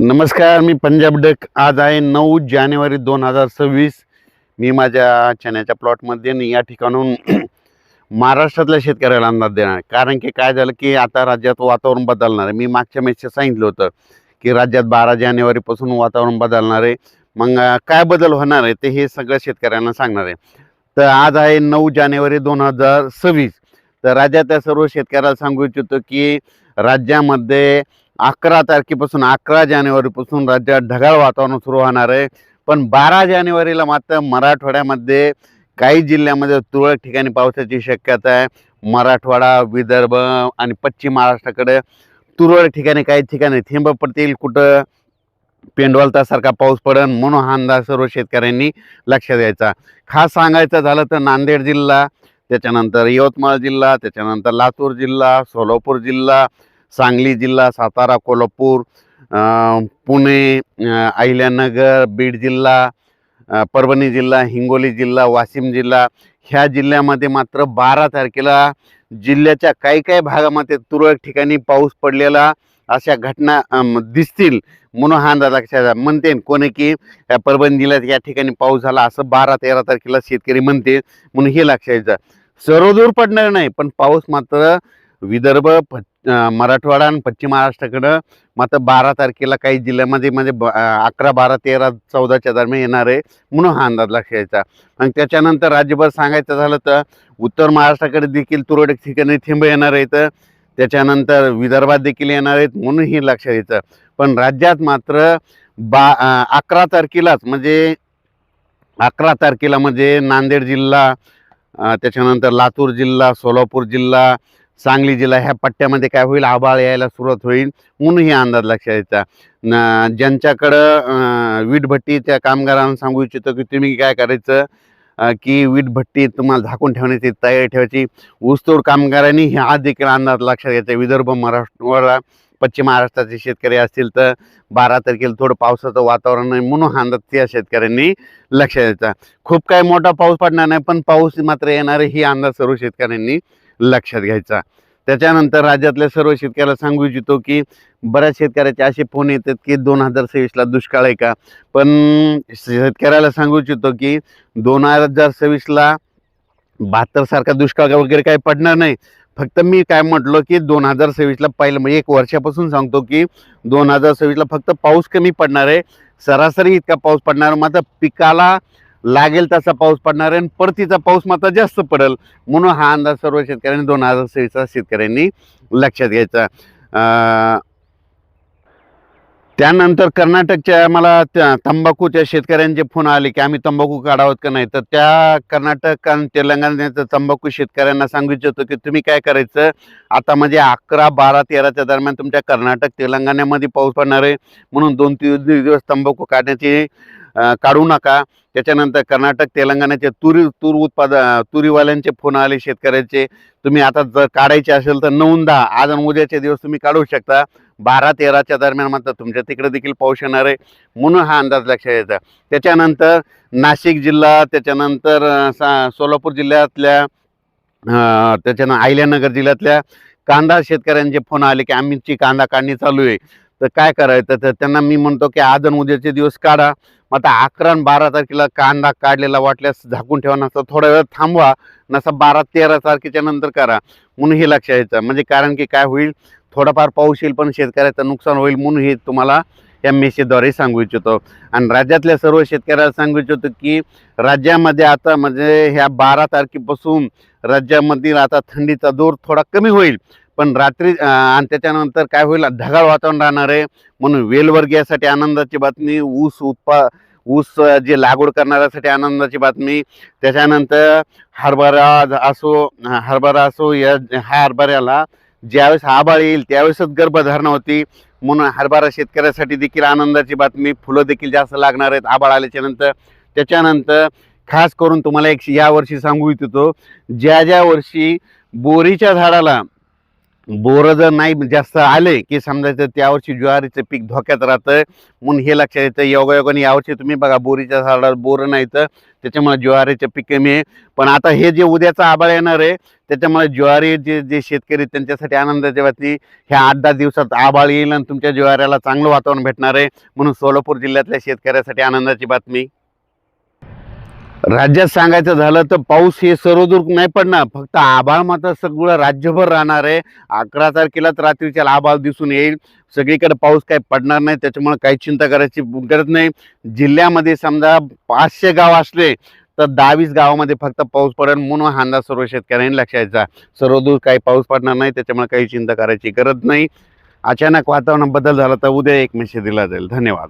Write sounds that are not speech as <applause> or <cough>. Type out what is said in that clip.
नमस्कार मी पंजाब डक. आज आहे नऊ जानेवारी दोन हजार सव्वीस. मी माझ्या चण्याच्या प्लॉटमध्ये आणि या ठिकाणून <clears throat> महाराष्ट्रातल्या शेतकऱ्याला अंदाज देणार. कारण की काय झालं की आता राज्यात वातावरण बदलणार आहे. मी मागच्या मेसेज सांगितलं होतं की राज्यात बारा जानेवारीपासून वातावरण बदलणार आहे. मग काय बदल होणार आहे ते हे सगळं शेतकऱ्यांना सांगणार आहे. तर आज आहे नऊ जानेवारी दोन हजार सव्वीस. तर राज्यातल्या सर्व शेतकऱ्याला सांगू इच्छितो की राज्यामध्ये अकरा तारखेपासून अकरा जानेवारीपासून राज्यात ढगाळ वातावरण सुरू होणार आहे. पण बारा जानेवारीला मात्र मराठवाड्यामध्ये काही जिल्ह्यामध्ये तुरळक ठिकाणी पावसाची शक्यता आहे. मराठवाडा विदर्भ आणि पश्चिम महाराष्ट्राकडे तुरळक ठिकाणी काही ठिकाणी थेंब पडतील. कुठं पेंडवलतासारखा पाऊस पडन म्हणून हा अंदाज सर्व शेतकऱ्यांनी लक्ष द्यायचा खास सांगायचं झालं तर नांदेड जिल्हा त्याच्यानंतर यवतमाळ जिल्हा त्याच्यानंतर लातूर जिल्हा सोलापूर जिल्हा सांगली जिल्हा सातारा कोल्हापूर पुणे अहिल्यानगर बीड जिल्हा परभणी जिल्हा हिंगोली जिल्हा वाशिम जिल्हा. ह्या जिल्ह्यामध्ये मात्र बारा तारखेला जिल्ह्याच्या काही काही भागामध्ये तुरळक ठिकाणी पाऊस पडलेला अशा घटना दिसतील म्हणून हा अंदाज लक्षात म्हणते कोणी की या परभणी जिल्ह्यात या ठिकाणी पाऊस झाला असं बारा तेरा तारखेला शेतकरी म्हणते म्हणून हे लक्षात सर्व सर्वदूर पडणार नाही पण पाऊस मात्र विदर्भ मराठवाडा आणि पश्चिम महाराष्ट्राकडं मात्र बारा तारखेला काही जिल्ह्यामध्ये म्हणजे ब- अकरा बारा तेरा चौदाच्या दरम्यान येणार आहे म्हणून हा अंदाज लक्ष घ्यायचा आणि त्याच्यानंतर राज्यभर सांगायचं झालं तर उत्तर महाराष्ट्राकडे देखील तुरळक ठिकाणी थेंब येणार आहेत. त्याच्यानंतर विदर्भात देखील येणार आहेत म्हणून हे लक्षात घ्यायचं पण राज्यात मात्र बा अकरा तारखेलाच म्हणजे अकरा तारखेला म्हणजे नांदेड जिल्हा त्याच्यानंतर लातूर जिल्हा सोलापूर जिल्हा सांगली जिल्हा ह्या पट्ट्यामध्ये काय होईल? आभाळ यायला सुरुवात होईल. म्हणून हे अंदाज लक्षात यायचा न ज्यांच्याकडं अं, वीटभट्टीच्या कामगारांना सांगू इच्छितो की तुम्ही काय करायचं? की वीटभट्टी तुम्हाला झाकून ठेवण्याची तयारी ठेवायची. ऊसतोड कामगारांनी हे हा देखील अंदाज लक्षात घ्यायचा विदर्भ मराठवाडा पश्चिम महाराष्ट्राचे शेतकरी असतील तर बारा तारखेला थोडं पावसाचं वातावरण आहे म्हणून हा अंदाज त्या शेतकऱ्यांनी लक्षात द्यायचा खूप काय मोठा पाऊस पडणार नाही पण पाऊस मात्र येणार ही अंदाज सर्व शेतकऱ्यांनी लक्षात घ्यायचा. त्याच्यानंतर राज्यातल्या सर्व शेतकऱ्याला सांगू इच्छितो की बऱ्याच शेतकऱ्याचे असे फोन येतात की दोन हजार सव्वीसला दुष्काळ आहे का? पण शेतकऱ्याला सांगू इच्छितो की दोन हजार सव्वीसला बहात्तरसारखा दुष्काळ वगैरे काही पडणार नाही. फक्त मी काय म्हटलं की दोन हजार सव्वीसला पहिलं म्हणजे एक वर्षापासून सांगतो की दोन हजार सव्वीसला फक्त पाऊस कमी पडणार आहे. सरासरी इतका पाऊस पडणार मात्र पिकाला लागेल तसा पाऊस पडणार आहे आणि परतीचा पाऊस मात्र जास्त पडेल. म्हणून हा अंदाज सर्व शेतकऱ्यांनी दोन हजार सव्वीसचा शेतकऱ्यांनी लक्षात घ्यायचा. त्यानंतर कर्नाटकच्या मला त्या तंबाखूच्या शेतकऱ्यांचे फोन आले की आम्ही तंबाखू काढावत का नाही? तर त्या कर्नाटक आणि तेलंगणाच्या तंबाखू शेतकऱ्यांना सांगू इच्छितो की तुम्ही काय करायचं? आता म्हणजे अकरा बारा तेराच्या दरम्यान तुमच्या कर्नाटक तेलंगणामध्ये पाऊस पडणार आहे. म्हणून दोन तीन दिवस तंबाखू काढण्याची काढू नका. त्याच्यानंतर कर्नाटक तेलंगणाचे तुरी तूर उत्पाद तुरीवाल्यांचे फोन आले शेतकऱ्यांचे. तुम्ही आता जर काढायचे असेल तर नऊ दहा आज आणि उद्याचे दिवस तुम्ही काढू शकता. बारा तेराच्या दरम्यान म्हणतात तुमच्या तिकडे देखील पाऊस येणार आहे म्हणून हा अंदाज लक्षात यायचा त्याच्यानंतर नाशिक जिल्हा त्याच्यानंतर सा सोलापूर जिल्ह्यातल्या त्याच्यानं अहिल्यानगर जिल्ह्यातल्या कांदा शेतकऱ्यांचे फोन आले की आमची कांदा काढणी चालू आहे. तर काय करायचं? तर त्यांना मी म्हणतो की आज आणि उद्याचे दिवस काढा. मग आता अकरा आणि बारा तारखेला कांदा काढलेला वाटल्यास झाकून ठेवा नसता थोडा वेळ थांबवा नसा बारा तेरा तारखेच्या नंतर करा. म्हणून हे लक्षात यायचं म्हणजे कारण की काय होईल? थोडाफार पाऊस येईल पण शेतकऱ्याचं नुकसान होईल म्हणून हे तुम्हाला या मेसेजद्वारे सांगू इच्छितो. आणि राज्यातल्या सर्व शेतकऱ्याला सांगू इच्छितो की राज्यामध्ये आता म्हणजे ह्या बारा तारखेपासून राज्यामधील आता थंडीचा जोर थोडा कमी होईल. पण रात्री आणि त्याच्यानंतर काय होईल? ढगाळ वातावरण राहणार आहे. म्हणून वेलवर्गीयासाठी आनंदाची बातमी ऊस उत्पा ऊस जे लागवड करणाऱ्यासाठी आनंदाची बातमी. त्याच्यानंतर हरभरा असो हरभरा असो या ह्या हरभऱ्याला ज्यावेळेस आबाळ येईल त्यावेळेसच गर्भधारणा होती. म्हणून हरभरा शेतकऱ्यासाठी देखील आनंदाची बातमी. फुलं देखील जास्त लागणार आहेत आबाळ आल्याच्यानंतर. त्याच्यानंतर खास करून तुम्हाला एक या वर्षी सांगू इच्छितो. ज्या ज्या वर्षी बोरीच्या झाडाला बोरं जर नाही जास्त आले की समजायचं त्यावर्षी ज्वारीचं पीक धोक्यात राहतं म्हणून हे लक्षात येतं योगायोगाने यावर्षी तुम्ही बघा बोरीच्या झाडावर बोरं नाही तर त्याच्यामुळे ज्वारीचं पीक कमी आहे. पण आता हे जे उद्याचं आबाळ येणार आहे त्याच्यामुळे ज्वारी जे जे शेतकरी आहेत, त्यांच्यासाठी आनंदाची बातमी ह्या आठ दहा दिवसात आबाळ येईल आणि तुमच्या ज्वाऱ्याला चांगलं वातावरण भेटणार आहे म्हणून सोलापूर जिल्ह्यातल्या शेतकऱ्यासाठी आनंदाची बातमी. राज्यात सांगायचं झालं तर पाऊस हे सर्वदूर नाही पडणार. फक्त आभाळ मात्र सगळं राज्यभर राहणार आहे. अकरा तारखेलाच रात्रीच्या आभाळ दिसून येईल. सगळीकडे पाऊस काही पडणार नाही. त्याच्यामुळे काही चिंता करायची गरज नाही. जिल्ह्यामध्ये समजा पाचशे गाव असले तर दहावीस गावामध्ये फक्त पाऊस पडेल म्हणून हा अंदाज सर्व शेतकऱ्यांनी लक्षायचा सर्वदूर काही पाऊस पडणार नाही. त्याच्यामुळे काही चिंता करायची गरज नाही. अचानक वातावरण बदल झाला तर उद्या एक मेसेज दिला जाईल. धन्यवाद.